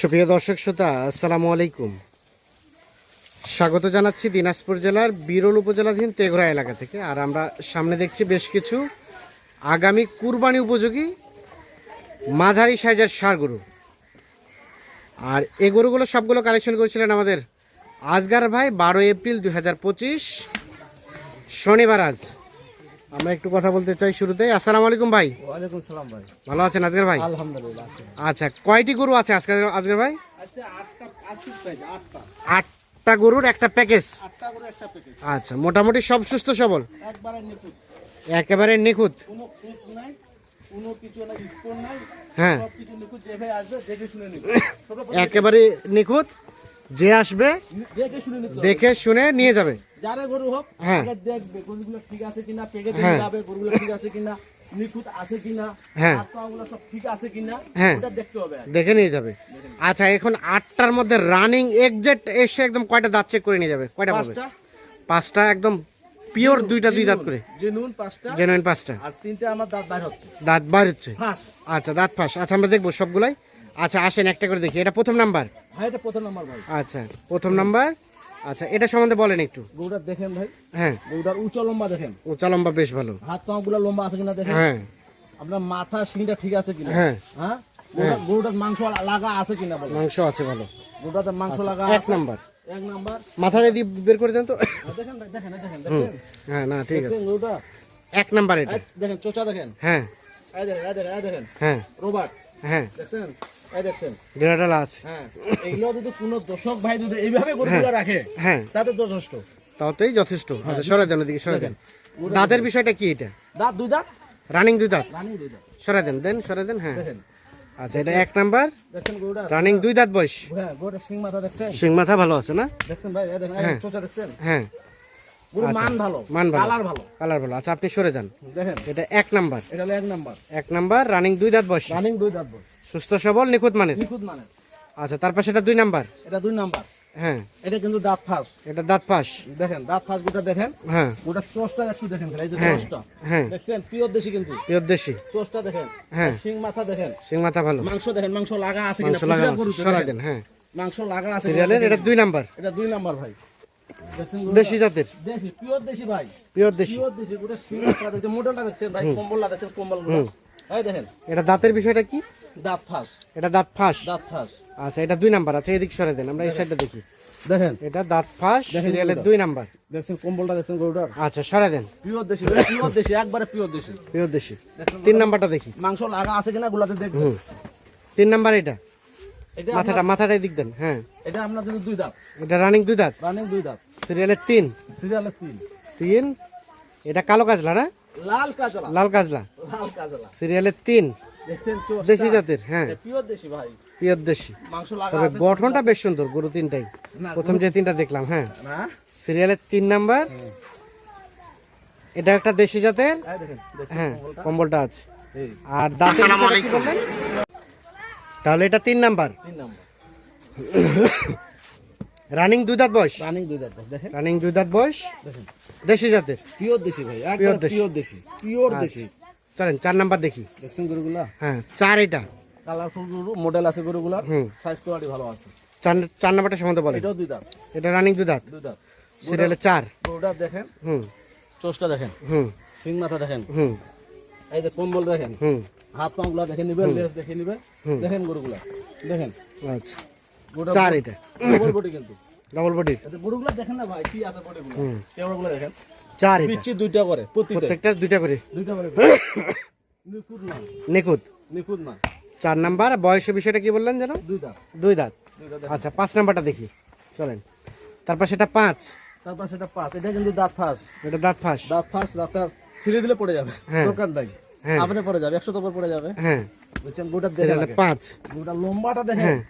সুপ্রিয় দর্শক শ্রোতা, আসসালামু আলাইকুম। স্বাগত জানাচ্ছি দিনাজপুর জেলার বিরল উপজেলাধীন তেঘরা এলাকা থেকে। আর আমরা সামনে দেখছি বেশ কিছু আগামী কুরবানি উপযোগী মাঝারি সাইজের সার গরু। আর এ গরুগুলো সবগুলো কালেকশন করেছিলেন আমাদের আজগার ভাই বারো এপ্রিল দু হাজার পঁচিশ, শনিবার আজ। আমরা একটু কথা বলতে চাই শুরুতে। আসসালামু আলাইকুম ভাই। ওয়ালাইকুম সালাম ভাই। ভালো আছেন আজকের ভাই? আলহামদুলিল্লাহ আচ্ছা কয়টি গরু আছে আজকে আজকের ভাই? আটটা গরুর একটা প্যাকেজ আচ্ছা মোটামুটি সব সুস্থ সবল? একবারে নিখুঁত। হ্যাঁ। সব কিছু নিখুঁত যে ভাই আসবে দেখে শুনে নিবে। ছোট একেবারে নিখুঁত যে আসবে দেখে শুনে নিতে দেখে শুনে নিয়ে যাবে। যারা গরু হোক হ্যাঁ। আগে দেখবে গরুগুলো ঠিক আছে কিনা হ্যাঁ। যাবে গরুগুলো ঠিক আছে কিনা নিখুঁত আছে কিনা হ্যাঁ। সব ঠিক আছে কিনা। ওটা দেখতে হবে দেখে নিয়ে যাবে। আচ্ছা এখন আটটার মধ্যে রানিং এক্সাক্ট এসে একদম কয়টা দাঁত চেক করে নিয়ে যাবে? কয়টা পাবে পাঁচটা। একদম পিওর দুইটা দুই দাঁত করে। পাঁচটা। জেনুইন পাঁচটা। আর তিনটা আমার দাঁত বাইর হচ্ছে। দাঁত বার হচ্ছে? আচ্ছা দাঁত ফাঁস। আচ্ছা আমরা দেখব সবগুলাই। আচ্ছা আসেন একটা করে দেখি। এটা প্রথম নাম্বার? এটা প্রথম নাম্বার ভাই। আচ্ছা প্রথম নাম্বার। আচ্ছা এটা সম্বন্ধে বলেন একটু। গরুটা দেখেন ভাই। হ্যাঁ। গরুটার উঁচু লম্বা দেখেন। উঁচা লম্বা বেশ ভালো। হাত পা গুলা লম্বা আছে কিনা দেখেন। হ্যাঁ। আপনার মাথা শিংটা ঠিক আছে কিনা? হ্যাঁ। হ্যাঁ? গরুটার- গরুটার মাংস লাগা আছে কিনা বলো মাংস আছে ভালো। গরুটাতে মাংস লাগা আচ্ছা, এক নাম্বার। এক নাম্বার। মাথাটা দিয়ে বের করে দেন তো। দেখেন ভাই, দেখেন এই দেখেন। দেখেন হ্যাঁ না ঠিক আছে। গরুটা? এক নাম্বার এটা। দেখেন চোচা দেখেন। হ্যাঁ। এই দেখেন এই দেখেন এই দেখেন। হ্যাঁ। রোবার্ট হ্যাঁ। দেখছেন? এই দেখছেন? ডেরাডালা আছে। হ্যাঁ। এগুলো যদি কোনো দর্শক ভাই যদি এইভাবে গরুগুলো রাখে হ্যাঁ। তাতে যথেষ্ট। তাতেই যথেষ্ট। আচ্ছা সরে দেন ওদিকে সরে দেন। দাঁতের বিষয়টা কি এটা? দাঁত দুই দাঁত? রানিং দুই দাঁত? রানিং দুই দাঁত। সরে দেন দেন সরে দেন হ্যাঁ। আচ্ছা এটা এক নাম্বার। রানিং দুই দাঁত বয়স। হ্যাঁ মাথা দেখছেন? সিং মাথা ভালো আছে না? দেখছেন ভাই? দেখেন হ্যাঁ। চোচা দেখছেন? হ্যাঁ। গরু মান ভালো মান ভালো। কালার ভালো। কালার ভালো। আচ্ছা আপনি সরে যান। দেখেন। এটা এক নাম্বার। এটা হলো এক নাম্বার। এক নাম্বার রানিং দুই দাঁত বয়স। রানিং দুই দাঁত বল সুস্থ সবল নিখুঁত মানের। নিখুঁত আচ্ছা তারপর সেটা দুই নাম্বার। এটা দুই নাম্বার। হ্যাঁ। এটা কিন্তু দাঁত ফাঁস। এটা দাঁত দেখেন দাঁত ফাঁস গোটা দেখেন। হ্যাঁ। গোটা চোষটা একটু দেখেন এই যে হ্যাঁ। চোষটা। হ্যাঁ। দেখছেন? পিওর দেশি কিন্তু। পিওর দেশি। চোষটা দেখেন। হ্যাঁ। শিং মাথা দেখেন। সিং মাথা ভালো। মাংস দেখেন মাংস লাগা আছে কিনা। মাংস লাগা সরা দেন হ্যাঁ। মাংস লাগা আছে সিরিয়ালের এটা দুই নাম্বার। এটা দুই নাম্বার ভাই? দেশি জাতের? দেশি পিওর দেশি ভাই। পিওর দেশি। পিওর দেশি গোটা শিং মাথা দেখছেন মোটরটা দেখছেন ভাই কম্বলটা দেখছেন কম্বলগুলো। এই দেখেন। এটা দাঁতের বিষয়টা কি? দাঁত ফাঁস। এটা দাঁত ফাঁস? দাঁত ফাঁস। আচ্ছা এটা দুই নাম্বার। আচ্ছা এদিক সরে দেন আমরা এই সাইডটা দেখি। দেখেন। এটা দাঁত ফাঁস দেখেন সিরিয়ালের দুই নাম্বার। দেখছেন কম্বলটা দেখছেন গরুটার? আচ্ছা সরে দেন। পিওর দেশি পিওর দেশি একবারে পিওর দেশি। পিওর দেশি। তিন নাম্বারটা দেখি। মাংস লাগা আছে কিনা গুলাতে দেখবেন। তিন নাম্বার এটা। মাথাটা মাথাটা এদিক দেন হ্যাঁ। এটা আপনার দুই দাঁত। এটা রানিং দুই দাঁত। রানিং দুই দাঁত। সিরিয়ালের তিন। সিরিয়ালের তিন। তিন? এটা কালো কাজলা না? লাল কাজলা। লাল কাজলা। লাল কাজলা। সিরিয়ালের তিন। দেশি জাতের হ্যাঁ। পিওর দেশি ভাই। পিওর দেশি। মাংস লাগা তবে গঠনটা বেশ সুন্দর গরু তিনটাই। প্রথম যে তিনটা দেখলাম হ্যাঁ। সিরিয়ালের তিন নাম্বার। এটা একটা দেশি জাতের। হ্যাঁ কম্বলটা? কম্বলটা আছে। আর দাঁতের কি বললেন? তাহলে এটা তিন নাম্বার। তিন নাম্বার। রানিং দুই দাঁত বয়স? রানিং দুই দাঁত দেখেন। রানিং দুই দাঁত বয়স? দেখেন। দেশি জাতের? পিওর দেশি ভাই একবার দেশি। পিওর দেশি পিওর দেশি। চলেন চার নাম্বার দেখি। দেখছেন গরুগুলা? হ্যাঁ চার এটা। কালারফুল গরু মডেল আছে গরুগুলা হুম। সাইজ কোয়ালিটি ভালো আছে। চার চার নাম্বারটা সম্বন্ধে বলেন। এটাও দুই দাঁত। এটা রানিং দুই দাঁত? দুই দাঁত। সিরিয়ালে চার। গরুটা দেখেন। হুম। চোষটা দেখেন। হুম। সিং মাথা দেখেন। হুম। এই যে কম্বল দেখেন। হুম। হাত পাগুলা দেখে নিবে লেস দেখে নিবে দেখেন গরুগুলা। দেখেন। আচ্ছা। চার এটা। ডবল বডি কিন্তু। ডবল বডির এতে দেখেন না ভাই কি আছে বডিগুলো চেওড়াগুলো দেখেন। চার পিচ্ছি দুইটা করে প্রত্যেকটা দুইটা করে। দুইটা করে। নিখুঁত না। নিখুঁত। নিখুঁত না। চার নাম্বার বয়সের বিষয়টা কি বললেন যেন? দুই দাঁত। দুই দাঁত। আচ্ছা পাঁচ নাম্বারটা দেখি। চলেন। তারপর সেটা পাঁচ। তারপর সেটা পাঁচ। এটা কিন্তু দাঁত ফাঁস। এটা দাঁত ফাঁস। দাঁত ফাঁস দাঁতটা ছিঁড়ে দিলে পড়ে যাবে। হ্যাঁ। দরকার নাই। হ্যাঁ। আপনি পড়ে যাবে একশো তোপর পড়ে যাবে। হ্যাঁ। বুঝছেন? গোটা দেখেন পাঁচ। গোটা লম্বাটা দেখেন হ্যাঁ গোটা বেশা দেখেন হ্যাঁ।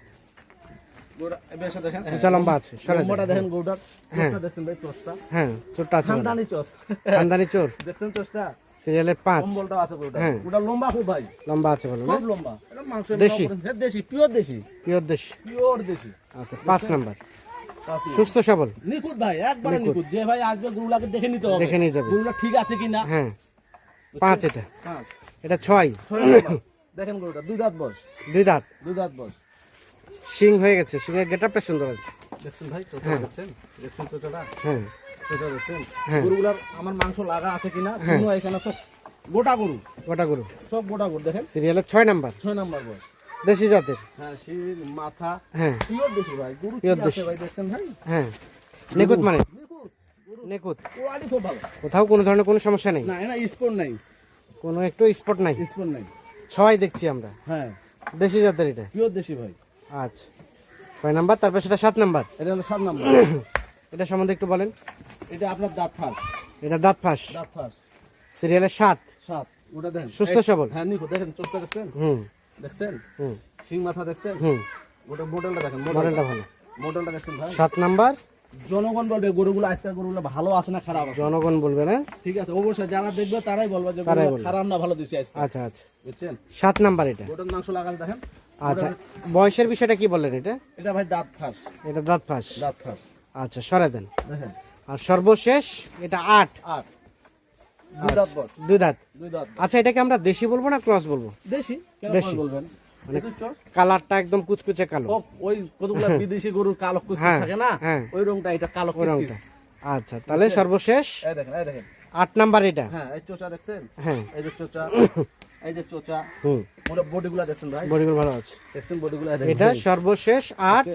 উঁচা লম্বা আছে লম্বাটা দেখেন গোটার হ্যাঁ। দেখছেন ভাই চোষটা হ্যাঁ চোরটা আছে খানদানি চোষ খানদানি চোর। দেখছেন চোষটা সিরিয়ালে পাঁচ। কম্বলটা আছে গোটা। হ্যাঁ। লম্বা খুব ভাই। লম্বা আছে বলো খুব লম্বা। এটা মাংস দেশি? দেশি পিওর দেশি। পিওর দেশি। পিওর দেশি। আচ্ছা পাঁচ নাম্বার। সুস্থ সবল। নিখুঁত ভাই একবারে নিখুঁত। যে ভাই আসবে গরুলাকে দেখে নিতে হবে। দেখে নিয়ে যাবে। গরুলা ঠিক আছে কিনা? হ্যাঁ। পাঁচ এটা। পাঁচ। এটা ছয়। ছয় দেখেন গরুটা দুই দাঁত বস দুই দাঁত। দুই দাঁত বস শিং হয়ে গেছে শিংয়ের গেটআপটা সুন্দর আছে। দেখছেন ভাই চোচা দেখছেন? দেখছেন চোচাটা হ্যাঁ। চোচা দেখছেন? হ্যাঁ। গরুগুলার আমার মাংস লাগা আছে কিনা দুনো এখানে সব গোটা গরু। গোটা গরু। সব গোটা গরু দেখেন? সিরিয়ালের ছয় নাম্বার। ছয় নাম্বার বয়স। দেশি জাতের। হ্যাঁ শির মাথা হ্যাঁ। পিওর দেশি ভাই গরু আছে দেশি। ভাই দেখছেন ভাই? হ্যাঁ। নিখুঁত মানে? নিখুঁত কোয়ালিটি খুব ভালো। কোথাও কোনো ধরনের কোনো সমস্যা নেই। না এনা স্পোর্ট নাই। কোনো একটু স্পট নাই। স্পোর্ট নাই। ছয় দেখছি আমরা। হ্যাঁ। দেশি জাতের এটা। পিওর দেশি ভাই। আচ্ছা। ছয় নাম্বার তারপর সেটা সাত নাম্বার। এটা হলো সাত নাম্বার। এটা সম্বন্ধে একটু বলেন। এটা আপনার দাঁত ফাঁস। এটা দাঁত ফাঁস। দাঁত ফাঁস। সিরিয়ালের সাত। সাত। ওটা দেখেন। সুস্থ সবল। হ্যাঁ নিখো দেখেন চোখটা দেখছেন? হুম। দেখছেন? হুম। সিং মাথা দেখছেন? হুম। ওটা মডেলটা দেখেন মডেলটা ভালো। মডেলটা দেখছেন ভাই? সাত নাম্বার। জনগণ বলবে গরুগুলো আজকাল গরুগুলো ভালো আছে না খারাপ আছে? জনগণ বলবে না? ঠিক আছে অবশ্যই যারা দেখবে তারাই বলবে যে। খারাপ না ভালো দিছে আজকে। আচ্ছা আচ্ছা। বুঝছেন? সাত নাম্বার এটা। ওটার মাংস লাগান দেখেন। আচ্ছা বয়সের বিষয়টা কি বললেন এটা? এটা ভাই দাঁত ফাঁস। এটা দাঁত ফাঁস? দাঁত ফাঁস। আচ্ছা সরে দেন। দেখেন। আর সর্বশেষ এটা আট। আট। দুই দাঁত দুই দাঁত। আচ্ছা এটাকে আমরা দেশি বলব না ক্রস বলব? দেশি? দেশি। বলবেন। কালারটা একদম কুচকুচে কালো। ওই কতগুলো বিদেশি গরুর কালো কুচকুচ হ্যাঁ, থাকে না? হ্যাঁ। ওই রংটা এটা কালো কুচকুচ রংটা। আচ্ছা তাহলে সর্বশেষ এই দেখেন এই দেখেন। আট নাম্বার এটা। হ্যাঁ এই চোচা দেখছেন? হ্যাঁ। এই যে চোচা এই যে চোচা হুম। ওটা বডিগুলো দেখছেন ভাই? বডিগুলো ভালো আছে। দেখছেন বডিগুলো এটা সর্বশেষ আট?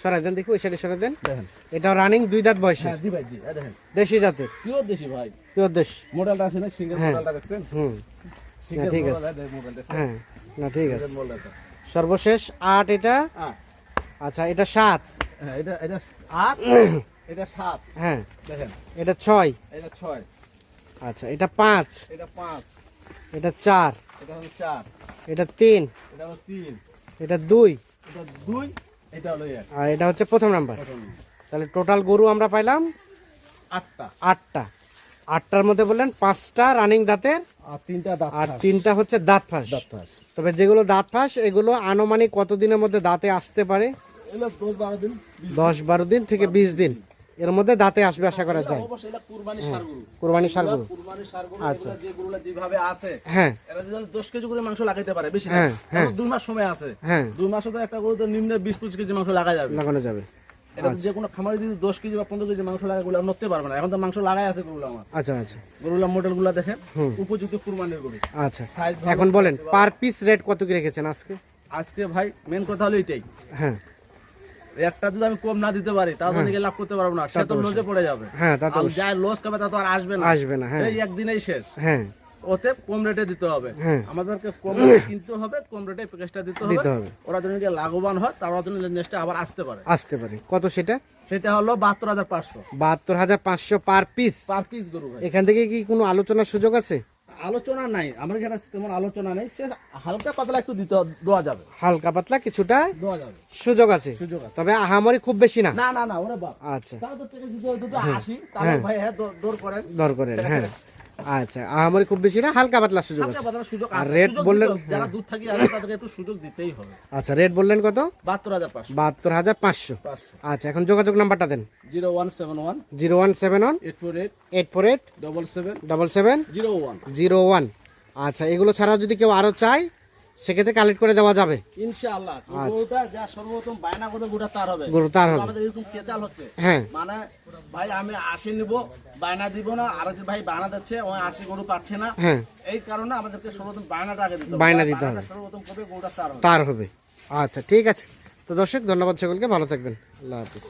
সরাই দেন দেখি ওই সাইডে সরাই দেন। এটা রানিং দুই দাঁত বয়সে হ্যাঁ ভাই জি দেখেন। দেশি জাতের। পিওর দেশি ভাই। পিওর দেশ। মডেলটা আছে না সিঙ্গেল হ্যাঁ। মডেলটা দেখছেন? হুম। সিঙ্গেল ঠিক আছে। হ্যাঁ না ঠিক আছে। সর্বশেষ আট এটা? আচ্ছা এটা সাত। হ্যাঁ এটা এটা আট এটা সাত। হ্যাঁ। দেখেন। এটা ছয়। এটা ছয়। আচ্ছা এটা পাঁচ। এটা পাঁচ। এটা চার। এটা হলো চার। এটা তিন। এটা হলো তিন। এটা দুই। এটা দুই এটা হলো এক। আর এটা হচ্ছে প্রথম নাম্বার। তাহলে টোটাল গরু আমরা পাইলাম আটটা। আটটা। আটটার মধ্যে বললেন পাঁচটা রানিং দাঁতের আর তিনটা দাঁত আর। তিনটা হচ্ছে দাঁত ফাঁস। দাঁত ফাঁস। তবে যেগুলো দাঁত ফাঁস এগুলো আনুমানিক কতদিনের মধ্যে দাঁতে আসতে পারে? দশ বারো দিন থেকে বিশ দিন। এর মধ্যে দাঁতে আসবে আশা করা যায়। কুরবানি সার গরু আচ্ছা। যেভাবে আছে হ্যাঁ। এরা যদি দশ কেজি করে মাংস লাগাইতে পারে বেশি হ্যাঁ, হ্যাঁ। দুই মাস সময় আছে। হ্যাঁ। দুই মাসে তো একটা গরু নিম্নে বিশ পঁচিশ কেজি মাংস লাগা যাবে। লাগানো যাবে। এটা যে কোনো খামারে যদি দশ কেজি বা পনেরো কেজি মাংস লাগাই গুলো নড়তে পারবে না। এখন তো মাংস লাগাই আছে গরুলা আমার। আচ্ছা আচ্ছা। গরুলা মডেল দেখেন উপযুক্ত কুরবানির গরু। আচ্ছা। এখন বলেন পার পিস রেট কত কি রেখেছেন আজকে? আজকে ভাই মেন কথা হলো এটাই। হ্যাঁ। একটা যদি আমি কম না দিতে পারি তাহলে নাকি লাভ করতে পারব না। সে তো লজে পড়ে যাবে। হ্যাঁ তো আর লস খাবে তা তো আর আসবে না। আসবে না হ্যাঁ। এই একদিনেই শেষ। হ্যাঁ। ওতে কম রেটে দিতে হবে। হ্যাঁ। আমাদেরকে কম রেটে কিনতে হবে কম রেটে প্যাকেজটা দিতে হবে। ওরা যেন লাভবান হয় তার জন্য নেক্সটে আবার আসতে পারে। আসতে পারে। কত সেটা? সেটা হলো বাহাত্তর হাজার পাঁচশো। বাহাত্তর হাজার পাঁচশো পার পিস পার পিস গরু এখান থেকে কি কোনো আলোচনার সুযোগ আছে? আলোচনা নাই। আমার এখানে তেমন আলোচনা নেই। সে হালকা পাতলা একটু দিতে দেওয়া যাবে। হালকা পাতলা কিছুটা দেওয়া যাবে। সুযোগ আছে। সুযোগ আছে। তবে আহামরি খুব বেশি না। না না না ওরে বাপ। আচ্ছা। তাহলে তো দিতে হতো তো আশি তাহলে ভাই হ্যাঁ দর করেন। দর করেন হ্যাঁ। আচ্ছা আহামরি খুব বেশি না হালকা পাতলা সুযোগ আছে। আর সুযোগ বললেন- যারা দূর থাকি আসে তাদেরকে একটু সুযোগ দিতেই হবে। আচ্ছা রেট বললেন কত? বাহাত্তর হাজার পাঁচশো। বাহাত্তর হাজার পাঁচশো। পাঁচশো। আচ্ছা এখন যোগাযোগ নাম্বারটা দেন। Zero one seven one. Zero one seven one. Eight four eight. Eight four eight. Double seven double seven zero one. Zero one. আচ্ছা এগুলো ছাড়া যদি কেউ আরও চায় সেক্ষেত্রে কালেক্ট করে দেওয়া যাবে। ইনশাআল্লাহ গরুটা যা সর্বপ্রথম বায়না করে গোটা তার হবে। গরু তার হবে। আমাদের এরকম কেচাল হচ্ছে। হ্যাঁ। মানে ভাই আমি আশি নিব বায়না দিব না আর একজন ভাই বায়না দিচ্ছে ওই আশি গরু পাচ্ছে না। হ্যাঁ। এই কারণে আমাদেরকে সর্বপ্রথম বায়নাটা আগে দিতে হবে। বায়না দিতে হবে। সর্বপ্রথম কবে গরুটা তার হবে। তার হবে। আচ্ছা ঠিক আছে। তো দর্শক ধন্যবাদ সকলকে। ভালো থাকবেন। আল্লাহ হাফিজ।